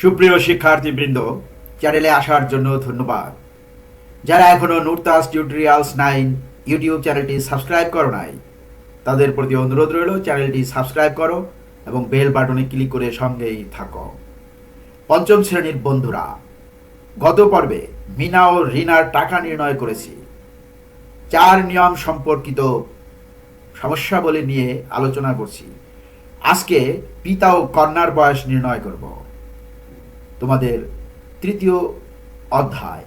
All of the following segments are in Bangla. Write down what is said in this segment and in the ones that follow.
সুপ্রিয় শিক্ষার্থীবৃন্দ চ্যানেলে আসার জন্য ধন্যবাদ। যারা এখনও নুরতাস টিউটোরিয়ালস নাইন ইউটিউব চ্যানেলটি সাবস্ক্রাইব করো নাই, তাদের প্রতি অনুরোধ রইল চ্যানেলটি সাবস্ক্রাইব করো এবং বেল বাটনে ক্লিক করে সঙ্গেই থাকো। পঞ্চম শ্রেণির বন্ধুরা, গত পর্বে মিনা ও রিনার টাকা নির্ণয় করেছি। চার নিয়ম সম্পর্কিত সমস্যাবলী নিয়ে আলোচনা করছি। আজকে পিতা ও কন্যার বয়স নির্ণয় করব। তোমাদের তৃতীয় অধ্যায়।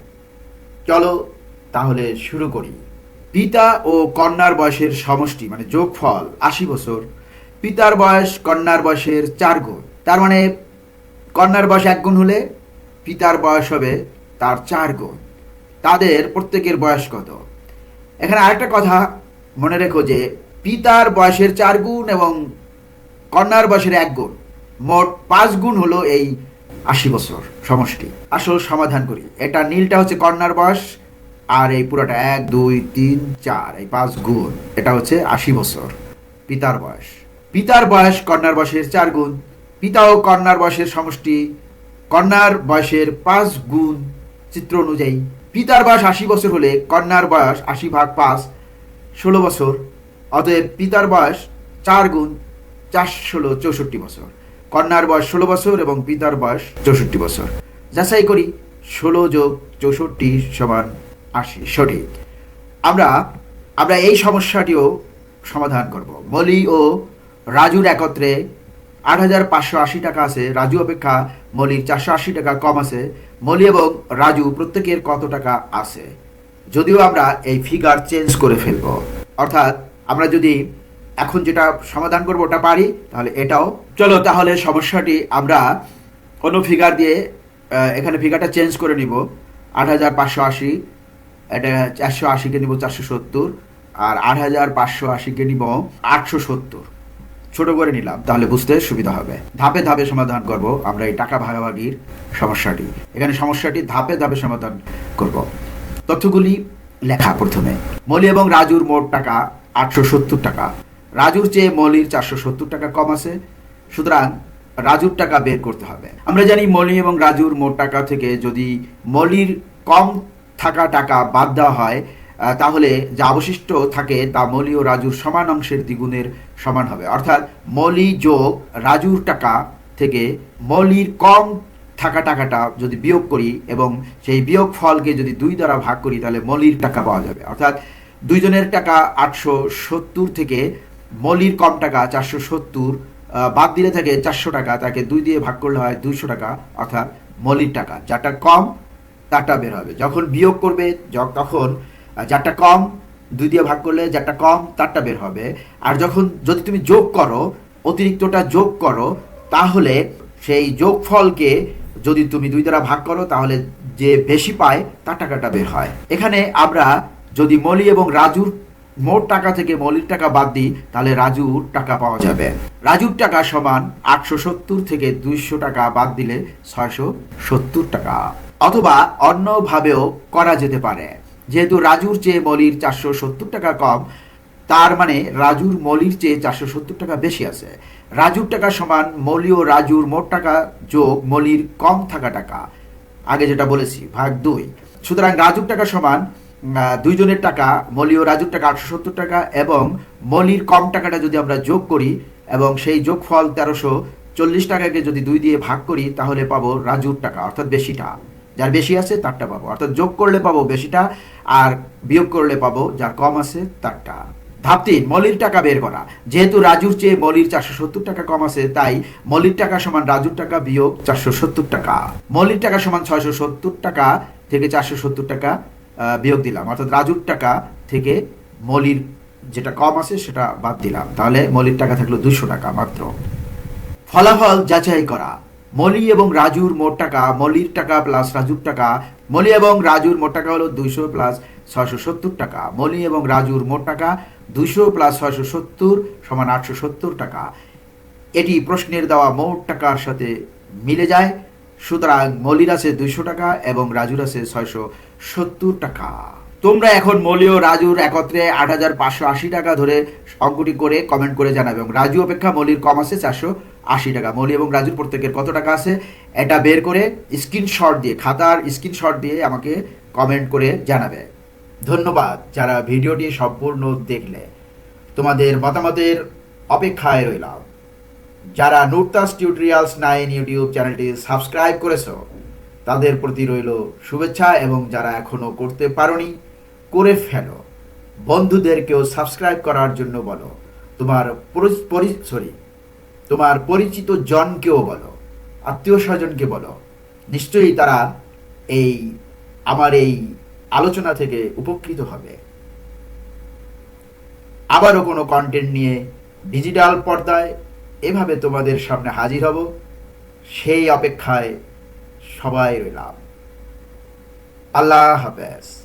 চলো তাহলে শুরু করি। পিতা ও কন্যার বয়সের সমষ্টি মানে যোগফল আশি বছর। পিতার বয়স কন্যার বয়সের চার গুণ। তার মানে কন্যার বয়স এক গুণ হলে পিতার বয়স হবে তার চার গুণ। তাদের প্রত্যেকের বয়স কত? এখানে আরেকটা কথা মনে রেখো যে পিতার বয়সের চার গুণ এবং কন্যার বয়সের এক গুণ। মোট পাঁচ গুণ হলো এই আশি বছর সমষ্টি। আসল সমাধান করি। এটা নীলটা হচ্ছে কন্যার বয়স, আর এই পুরোটা এক, দুই, তিন, চার, এই পাঁচ গুণ। এটা হচ্ছে আশি বছর পিতার বয়স। পিতার বয়স কন্যার বয়সের চার গুণ পিতা ও কন্যার বয়সের সমষ্টি। কন্যার বয়সের পাঁচ গুণ চিত্র অনুযায়ী পিতার বয়স আশি বছর হলে কন্যার বয়স আশি ভাগ পাঁচ, ষোলো বছর। অতএব পিতার বয়স চার গুণ চার ষোলো চৌষট্টি বছর। কন্যার বয়স ষোলো বছর এবং পিতার বয়স চৌষট্টি বছর। যাচাই করি, ষোলো যোগ চৌষট্টি সমান আশি। সঠিক। আমরা আমরা এই সমস্যাটিও সমাধান করব। মলি ও রাজুর একত্রে আট হাজার পাঁচশো আশি টাকা আছে। রাজু অপেক্ষা মলির চারশো আশি টাকা কম আছে। মলি এবং রাজু প্রত্যেকের কত টাকা আছে? যদিও আমরা এই ফিগার চেঞ্জ করে ফেলব। অর্থাৎ আমরা যদি এখন যেটা সমাধান করব ওটা পারি তাহলে এটাও। চলো। তাহলে সমস্যাটি আমরা কোনো ফিগার দিয়ে এখানে ফিগারটা চেঞ্জ করে নিব। আট হাজার পাঁচশো আশি এটা চারশো আশিকে নিব চারশো সত্তর আর আট হাজার পাঁচশো আশিকে নিব আটশো সত্তর। ছোট করে নিলাম তাহলে বুঝতে সুবিধা হবে। ধাপে ধাপে সমাধান করব আমরা এই টাকা ভাগাভাগির সমস্যাটি। এখানে সমস্যাটি ধাপে ধাপে সমাধান করব। তথ্যগুলি লেখা প্রথমে। মলি এবং রাজুর মোট টাকা আটশো সত্তর টাকা। রাজুর চেয়ে মলির চারশো সত্তর টাকা কম আছে। সুতরাং রাজুর টাকা বের করতে হবে। আমরা জানি মলি এবং রাজুর মোট টাকা থেকে যদি মলির কম থাকা টাকা বাদ দেওয়া হয় তাহলে যা অবশিষ্ট থাকে তা মলি ও রাজুর সমান অংশের দ্বিগুণের সমান হবে। অর্থাৎ মলি যোগ রাজুর টাকা থেকে মলির কম থাকা টাকাটা যদি বিয়োগ করি এবং সেই বিয়োগ ফলকে যদি দুই দ্বারা ভাগ করি, তাহলে মলির টাকা পাওয়া যাবে। অর্থাৎ দুইজনের টাকা আটশো সত্তর থেকে মলির কম টাকা, চারশো সত্তর বাদ দিলে থাকে চারশো টাকা, তাকে দুই দিয়ে ভাগ করলে হয় দুইশো টাকা, অর্থাৎ মলির টাকা। যারটা কম, তারটা বের হবে। যখন বিয়োগ করবে তখন যারটা কম, দুই দিয়ে ভাগ করলে যারটা কম, তারটা বের হবে। আর যখন, যদি তুমি যোগ করো, অতিরিক্তটা যোগ করো, তাহলে সেই যোগফলকে যদি তুমি দুই দ্বারা ভাগ করো, তাহলে যে বেশি পায়, তার টাকাটা বের হয়। এখানে আমরা যদি মলি এবং রাজুর মোট টাকা থেকে মলির টাকা বাদ দিই তাহলে রাজুর টাকা পাওয়া যাবে। রাজুর টাকা সমান আটশো সত্তর থেকে দুইশো টাকা বাদ দিলে ছয়শো সত্তর টাকা। অথবা অন্যভাবেও করা যেতে পারে। যেহেতু রাজুর চেয়ে মলির চারশো সত্তর টাকা কম, তার মানে রাজুর মলির চেয়ে চারশো সত্তর টাকা বেশি আছে। রাজুর টাকা সমান মলি ও রাজুর মোট টাকা যোগ মলির কম থাকা টাকা। আগে যেটা বলেছি, ভাগ দুই। সুতরাং রাজুর টাকা সমান দুইজনের টাকা, মলি ও রাজুর টাকা আটশো সত্তর টাকা এবং মলির কম টাকাটা যদি আমরা যোগ করি এবং সেই যোগফল তেরোশো চল্লিশ টাকাকে যদি দুই দিয়ে ভাগ করি, তাহলে পাবো রাজুর টাকা, অর্থাৎ বেশিটা। যার বেশি আছে, তারটা পাবো। অর্থাৎ যোগ করলে পাবো বেশিটা আর বিয়োগ করলে পাবো যার কম আছে, তারটা। ধাপ তিন, মলির টাকা বের করা। যেহেতু রাজুর চেয়ে মলির চারশো সত্তর টাকা কম আছে, তাই মলির টাকা সমান রাজুর টাকা বিয়োগ চারশো সত্তর টাকা। মলির টাকা সমান ছয়শো সত্তর টাকা থেকে চারশো সত্তর টাকা বিয়োগ দিলাম। অর্থাৎ রাজুর টাকা থেকে মলির যেটা কম আছে সেটা বাদ দিলাম। তাহলে মলির টাকা থাকল দুশো টাকা মাত্র। ফলাফল যাচাই করা। মলি এবং রাজুর মোট টাকা, মলির টাকা প্লাস রাজুর টাকা, মলি এবং রাজুর মোট টাকা হলো দুইশো প্লাস ছয়শো সত্তর টাকা। মলি এবং রাজুর মোট টাকা দুইশো প্লাস ছয়শো সত্তর সমান আটশো সত্তর টাকা। এটি প্রশ্নের দেওয়া মোট টাকার সাথে মিলে যায়। সুতরাং মলির আছে দুইশো টাকা এবং রাজুর আছে ছয়শো সত্তর টাকা। তোমরা এখন মলি ও রাজুর একত্রে আট হাজার পাঁচশো আশি টাকা ধরে অঙ্কটি করে কমেন্ট করে জানাবে এবং রাজু অপেক্ষা মলির কম আছে চারশো আশি টাকা। মৌলি এবং রাজুর প্রত্যেকের কত টাকা আছে এটা বের করে স্ক্রিনশট দিয়ে, খাতার স্ক্রিনশট দিয়ে আমাকে কমেন্ট করে জানাবে। ধন্যবাদ যারা ভিডিওটি সম্পূর্ণ দেখলে। তোমাদের মতামতের অপেক্ষায় রইলাম। যারা নুরতাস টিউটোরিয়ালস নাইন ইউটিউব চ্যানেলটি সাবস্ক্রাইব করেছ, তাদের প্রতি রইল শুভেচ্ছা এবং যারা এখনও করতে পারোনি, করে ফেলো। বন্ধুদেরকেও সাবস্ক্রাইব করার জন্য বলো। তোমার সরি তোমার পরিচিত জনকেও বলো, আত্মীয় স্বজনকে বলো। নিশ্চয়ই তারা এই, আমার এই আলোচনা থেকে উপকৃত হবে। আবারও কোনো কন্টেন্ট নিয়ে ডিজিটাল পর্দায় এভাবে তোমাদের সামনে হাজির হব। সেই অপেক্ষায় সবাই রইলাম। আল্লাহ হাফেজ।